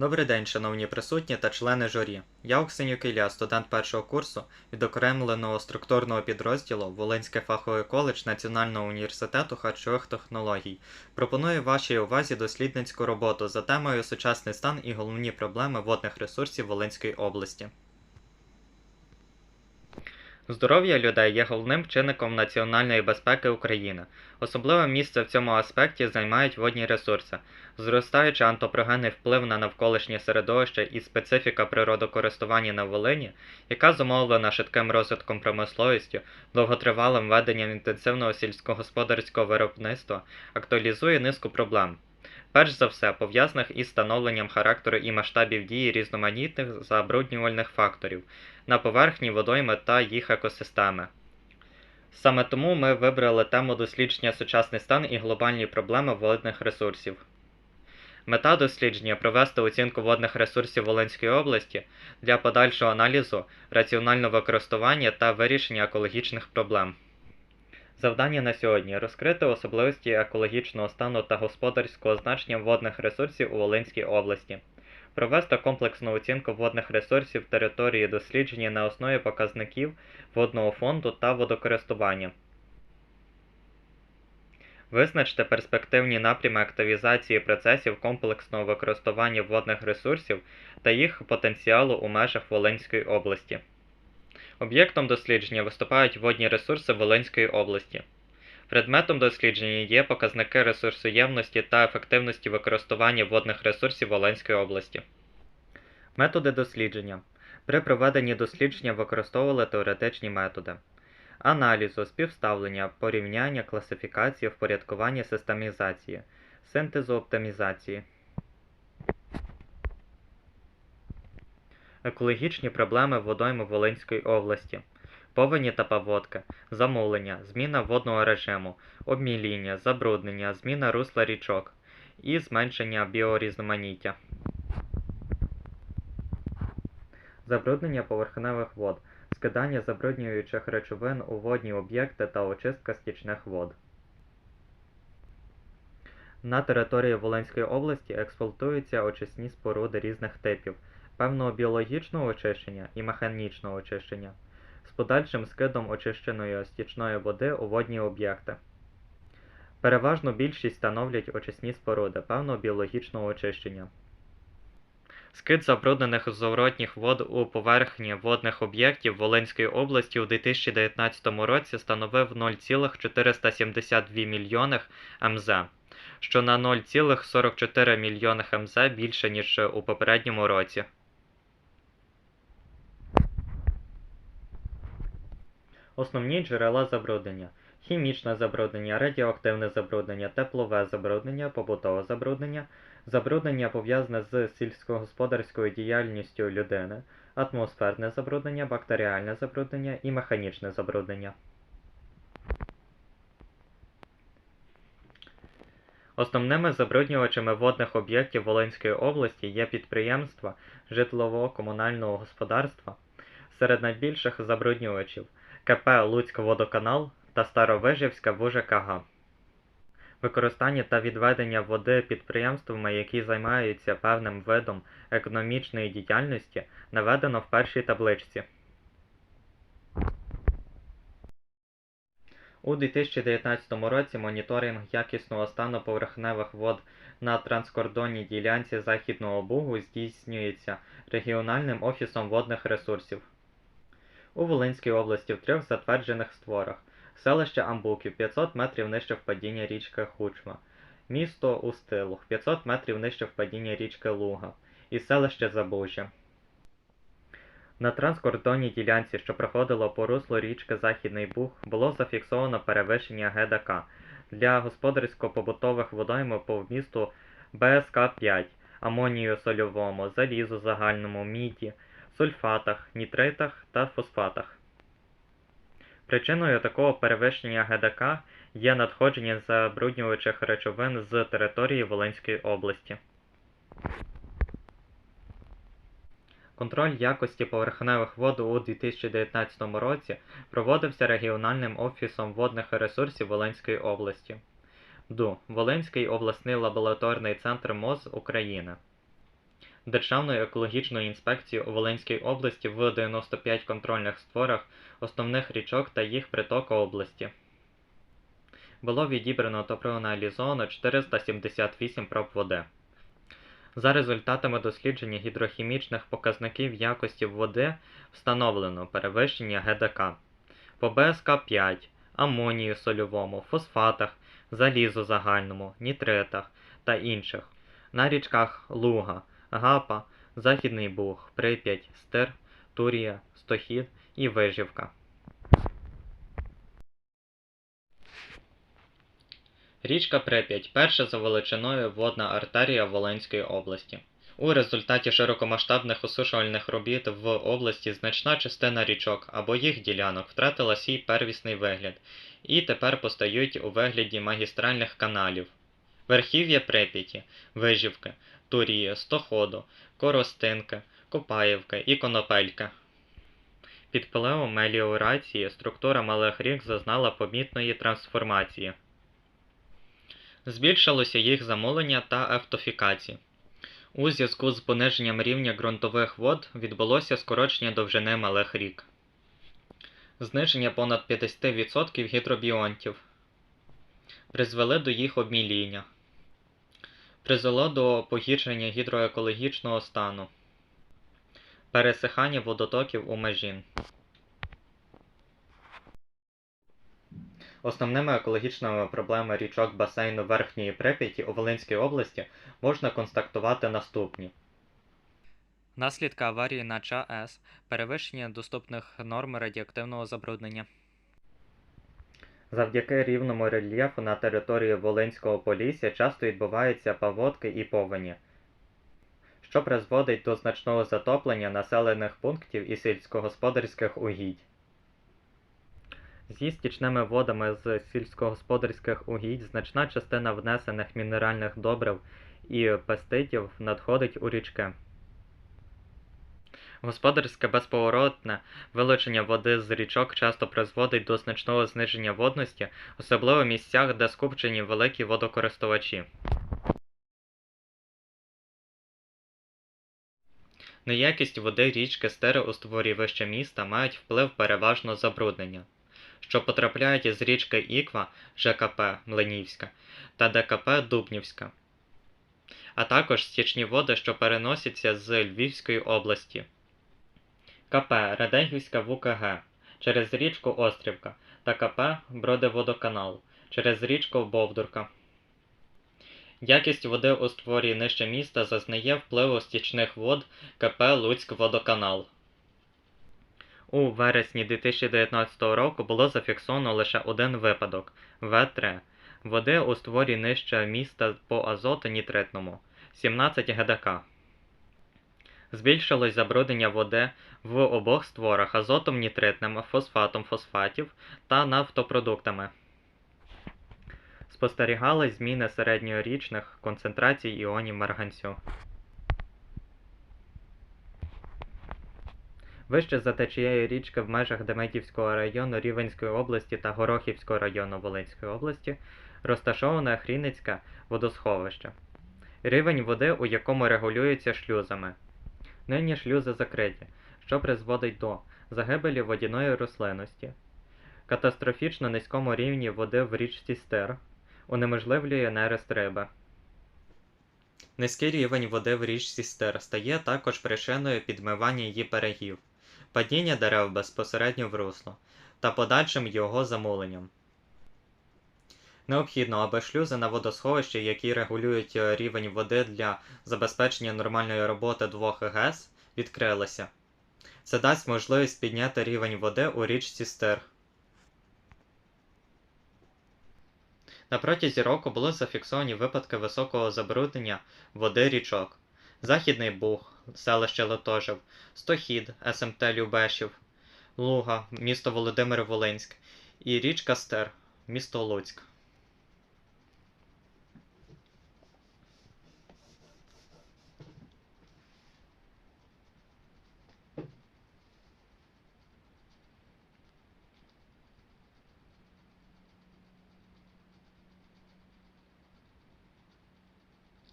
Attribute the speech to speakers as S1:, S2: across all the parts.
S1: Добрий день, шановні присутні та члени журі. Я Оксенюк Ілля, студент першого курсу відокремленого структурного підрозділу Волинський фаховий коледж Національного університету харчових технологій. Пропоную вашій увазі дослідницьку роботу за темою Сучасний стан і головні проблеми водних ресурсів Волинської області. Здоров'я людей є головним чинником національної безпеки України. Особливе місце в цьому аспекті займають водні ресурси. Зростаючи антропогенний вплив на навколишнє середовище і специфіка природокористування на Волині, яка зумовлена швидким розвитком промисловістю, довготривалим веденням інтенсивного сільськогосподарського виробництва, актуалізує низку проблем. Перш за все, пов'язаних із становленням характеру і масштабів дії різноманітних забруднювальних факторів на поверхні водойми та їх екосистеми. Саме тому ми вибрали тему дослідження сучасний стан і глобальні проблеми водних ресурсів. Мета дослідження провести оцінку водних ресурсів Волинської області для подальшого аналізу, раціонального використання та вирішення екологічних проблем. Завдання на сьогодні розкрити особливості екологічного стану та господарського значення водних ресурсів у Волинській області, провести комплексну оцінку водних ресурсів території дослідження на основі показників водного фонду та водокористування. Визначте перспективні напрями активізації процесів комплексного використання водних ресурсів та їх потенціалу у межах Волинської області. Об'єктом дослідження виступають водні ресурси Волинської області. Предметом дослідження є показники ресурсоємності та ефективності використання водних ресурсів Волинської області. Методи дослідження. При проведенні дослідження використовували теоретичні методи аналізу, співставлення, порівняння, класифікації, впорядкування системізації, синтезу оптимізації. Екологічні проблеми водойми Волинської області. Повені та паводки, замулення, зміна водного режиму, обміління, забруднення, зміна русла річок і зменшення біорізноманіття. Забруднення поверхневих вод, скидання забруднюючих речовин у водні об'єкти та очистка стічних вод. На території Волинської області експлуатуються очисні споруди різних типів, певного біологічного очищення і механічного очищення, з подальшим скидом очищеної стічної води у водні об'єкти. Переважну більшість становлять очисні споруди певного біологічного очищення. Скид забруднених зворотніх вод у поверхні водних об'єктів Волинської області у 2019 році становив 0,472 мільйонах МЗ, що на 0,44 мільйонах МЗ більше, ніж у попередньому році. Основні джерела забруднення хімічне забруднення, радіоактивне забруднення, теплове забруднення, побутове забруднення, забруднення пов'язане з сільськогосподарською діяльністю людини, атмосферне забруднення, бактеріальне забруднення і механічне забруднення. Основними забруднювачами водних об'єктів Волинської області є підприємства житлово-комунального господарства. Серед найбільших забруднювачів КП Луцьк-Водоканал та Старовижівська ВУЖКГ. Використання та відведення води підприємствами, які займаються певним видом економічної діяльності, наведено в першій табличці. У 2019 році моніторинг якісного стану поверхневих вод на транскордонній ділянці Західного Бугу здійснюється регіональним офісом водних ресурсів. У Волинській області в трьох затверджених створах. Селище Амбуків 500 метрів нижче впадіння річки Хучма, місто Устилух 500 метрів нижче впадіння річки Луга. І селище Забужжя. На транскордонній ділянці, що проходило по руслу річки Західний Буг, було зафіксовано перевищення ГДК. Для господарсько-побутових водойм по вмісту БСК-5, амонію сольовому, залізу загальному, міді, сульфатах, нітритах та фосфатах. Причиною такого перевищення ГДК є надходження забруднюючих речовин з території Волинської області. Контроль якості поверхневих вод у 2019 році проводився регіональним офісом водних ресурсів Волинської області. ДУ Волинський обласний лабораторний центр МОЗ України. Державною екологічною інспекцією у Волинській області в 95 контрольних створах основних річок та їх притоку області. Було відібрано та проаналізовано 478 проб води. За результатами дослідження гідрохімічних показників якості води встановлено перевищення ГДК по БСК-5, амонію сольовому, фосфатах, залізу загальному, нітритах та інших. На річках Луга, Гапа, Західний Буг, Прип'ять, Стир, Турія, Стохід і Вижівка. Річка Прип'ять перша за величиною водна артерія Волинської області. У результаті широкомасштабних осушувальних робіт в області значна частина річок або їх ділянок втратила свій первісний вигляд і тепер постають у вигляді магістральних каналів. Верхів'я Прип'яті, Вижівки, Турії, Стоходу, Коростинки, Копаївки і Конопельки. Під впливом меліорації структура малих рік зазнала помітної трансформації. Збільшилося їх замулення та ефтофікація. У зв'язку з пониженням рівня ґрунтових вод відбулося скорочення довжини малих рік. Зниження понад 50% гідробіонтів призвели до їх обміління, призвело до погіршення гідроекологічного стану, пересихання водотоків у межін. Основними екологічними проблемами річок басейну Верхньої Прип'яті у Волинській області можна констатувати наступні. Наслідки аварії на ЧАЕС, перевищення доступних норм радіоактивного забруднення. Завдяки рівному рельєфу на території Волинського Полісся часто відбуваються паводки і повені, що призводить до значного затоплення населених пунктів і сільськогосподарських угідь. Зі стічними водами з сільськогосподарських угідь значна частина внесених мінеральних добрив і пестидів надходить у річки. Господарське безповоротне вилучення води з річок часто призводить до значного зниження водності, особливо в місцях, де скупчені великі водокористувачі. На якість води річки стери у створі міста мають вплив переважно забруднення, що потрапляють із річки Іква ЖКП Млинівська та ДКП Дубнівська, а також стічні води, що переносяться з Львівської області. КП Радехівська ВУКГ через річку Острівка та КП Бродиводоканал через річку Бовдурка. Якість води у створі нижче міста зазнає впливу стічних вод КП Луцькводоканал. У вересні 2019 року було зафіксовано лише один випадок В3 води у створі нижче міста по азоту нітритному 17 ГДК. Збільшилось забруднення води в обох створах азотом нітритним, фосфатом фосфатів та нафтопродуктами. Спостерігались зміни середньорічних концентрацій іонів марганцю. Вище за течією річки в межах Демидівського району Рівенської області та Горохівського району Волинської області розташоване Хріницьке водосховище. Рівень води, у якому регулюється шлюзами. Нині шлюзи закриті, що призводить до загибелі водяної рослинності, катастрофічно низькому рівні води в річці Стир, унеможливлює нерест риби. Низький рівень води в річці Стир стає також причиною підмивання її берегів, падіння дерев безпосередньо в русло та подальшим його замуленням. Необхідно, аби шлюзи на водосховищі, які регулюють е, рівень води для забезпечення нормальної роботи двох ГЕС, відкрилися. Це дасть можливість підняти рівень води у річці Стир. На протязі року були зафіксовані випадки високого забруднення води річок. Західний Буг, селище Летожев, Стохід, СМТ Любешів, Луга, місто Володимир Волинськ і річка Стер, місто Луцьк.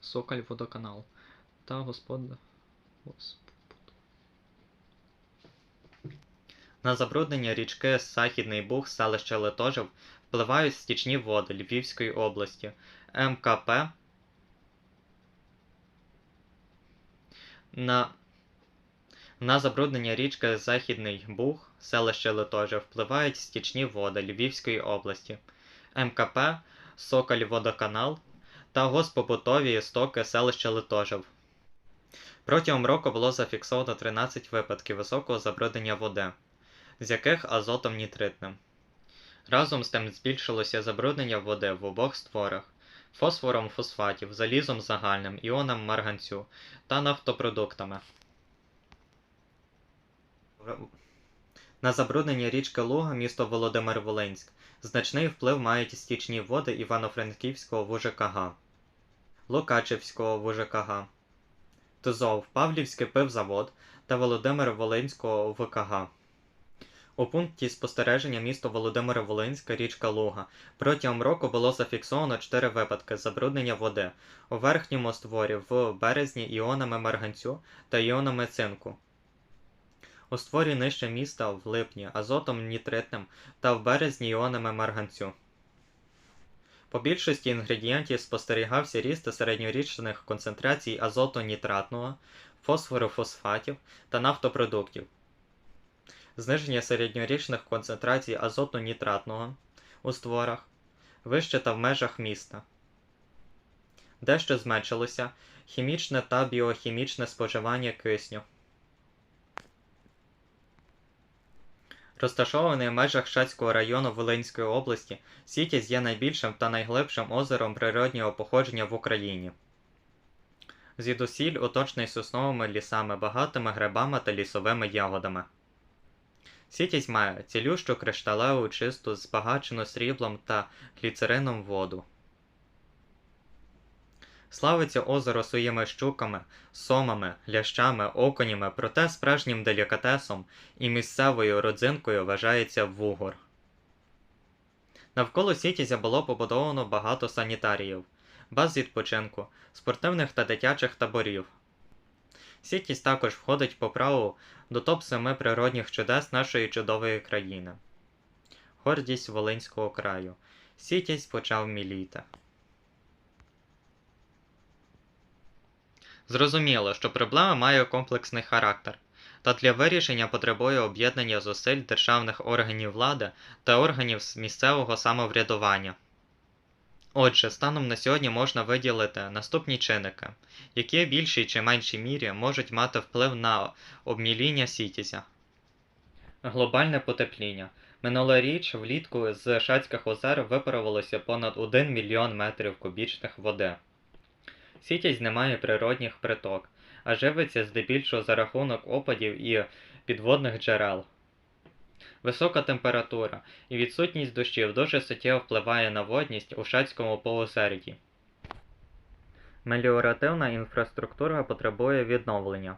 S1: Сокаль водоканал. Та господар На забруднення річки Західний Буг селища Литожев впливають стічні води Львівської області. МКП на, на забруднення річки Західний Буг селища Литожев впливають стічні води Львівської області. МКП Соколь Водоканал та госпобутові стоки селища Литожев. Протягом року було зафіксовано 13 випадків високого забруднення води, з яких азотом нітритним. Разом з тим збільшилося забруднення води в обох створах фосфором фосфатів, залізом загальним, іоном марганцю та нафтопродуктами. На забруднення річки Луга місто Володимир-Волинськ значний вплив мають стічні води Івано-Франківського ВУЖКГ, Лукачівського ВУЖКГ, Тузов, Павлівський пивзавод та Володимир-Волинського ВКГ. У пункті спостереження місто Володимир-Волинська річка Луга протягом року було зафіксовано 4 випадки забруднення води у верхньому створі в березні іонами марганцю та іонами цинку. У створі нижче міста в липні азотом нітритним та в березні іонами марганцю. По більшості інгредієнтів спостерігався ріст середньорічних концентрацій азоту нітратного, фосфору фосфатів та нафтопродуктів. Зниження середньорічних концентрацій азоту нітратного у створах вище та в межах міста. Дещо зменшилося хімічне та біохімічне споживання кисню. Розташований в межах Шацького району Волинської області, Сітязь є найбільшим та найглибшим озером природнього походження в Україні. Звідусіль оточений сосновими лісами, багатими грибами та лісовими ягодами. Сітязь має цілющу кришталеву чисту, збагачену сріблом та гліцерином воду. Славиться озеро своїми щуками, сомами, лящами, оконями, проте справжнім делікатесом і місцевою родзинкою вважається вугор. Навколо Сітязя було побудовано багато санітаріїв, баз відпочинку, спортивних та дитячих таборів. Сітязь також входить по праву до топ-7 природних чудес нашої чудової країни. Гордість Волинського краю. Сітязь почав міліти. Зрозуміло, що проблема має комплексний характер, та для вирішення потребує об'єднання зусиль державних органів влади та органів місцевого самоврядування. Отже, станом на сьогодні можна виділити наступні чинники, які в більшій чи меншій мірі можуть мати вплив на обміління сітязя. Глобальне потепління. Минулоріч влітку з Шацьких озер випарувалося понад 1 мільйон метрів кубічних води. Сітязь не має природних приток, а живиться здебільшого за рахунок опадів і підводних джерел. Висока температура і відсутність дощів дуже суттєво впливає на водність у Шацькому полусерді. Меліоративна інфраструктура потребує відновлення.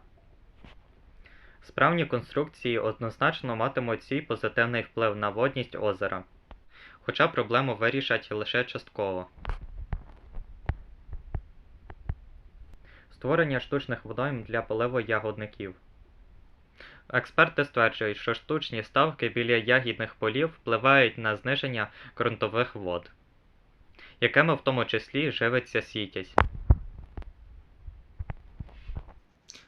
S1: Справні конструкції однозначно матимуть свій позитивний вплив на водність озера, хоча проблему вирішать лише частково. Створення штучних водойм для поливу ягодників. Експерти стверджують, що штучні ставки біля ягідних полів впливають на зниження ґрунтових вод, якими в тому числі живиться сітязь.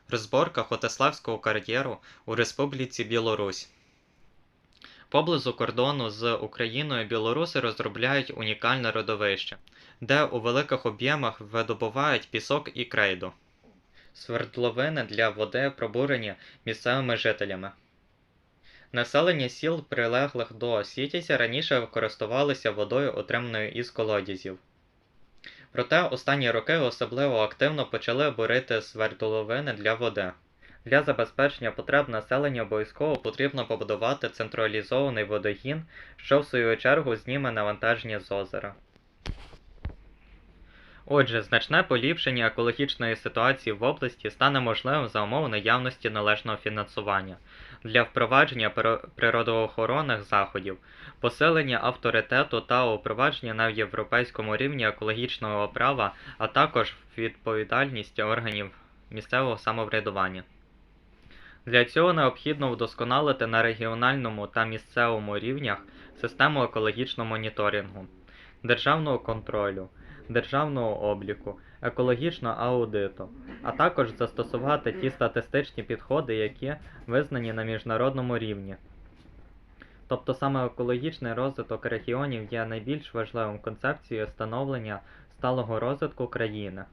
S1: Розборка Хотиславського кар'єру у Республіці Білорусь. Поблизу кордону з Україною білоруси розробляють унікальне родовище, де у великих об'ємах видобувають пісок і крейду. Свердловини для води пробурені місцевими жителями. Населення сіл, прилеглих до Сітязя, раніше користувалися водою, отриманою із колодязів. Проте останні роки особливо активно почали бурити свердловини для води. Для забезпечення потреб населення обов'язково потрібно побудувати централізований водогін, що в свою чергу зніме навантаження з озера. Отже, значне поліпшення екологічної ситуації в області стане можливим за умов наявності належного фінансування для впровадження природоохоронних заходів, посилення авторитету та впровадження на європейському рівні екологічного права, а також відповідальність органів місцевого самоврядування. Для цього необхідно вдосконалити на регіональному та місцевому рівнях систему екологічного моніторингу, державного контролю, державного обліку, екологічного аудиту, а також застосувати ті статистичні підходи, які визнані на міжнародному рівні. Тобто саме екологічний розвиток регіонів є найбільш важливим концепцією становлення сталого розвитку країни.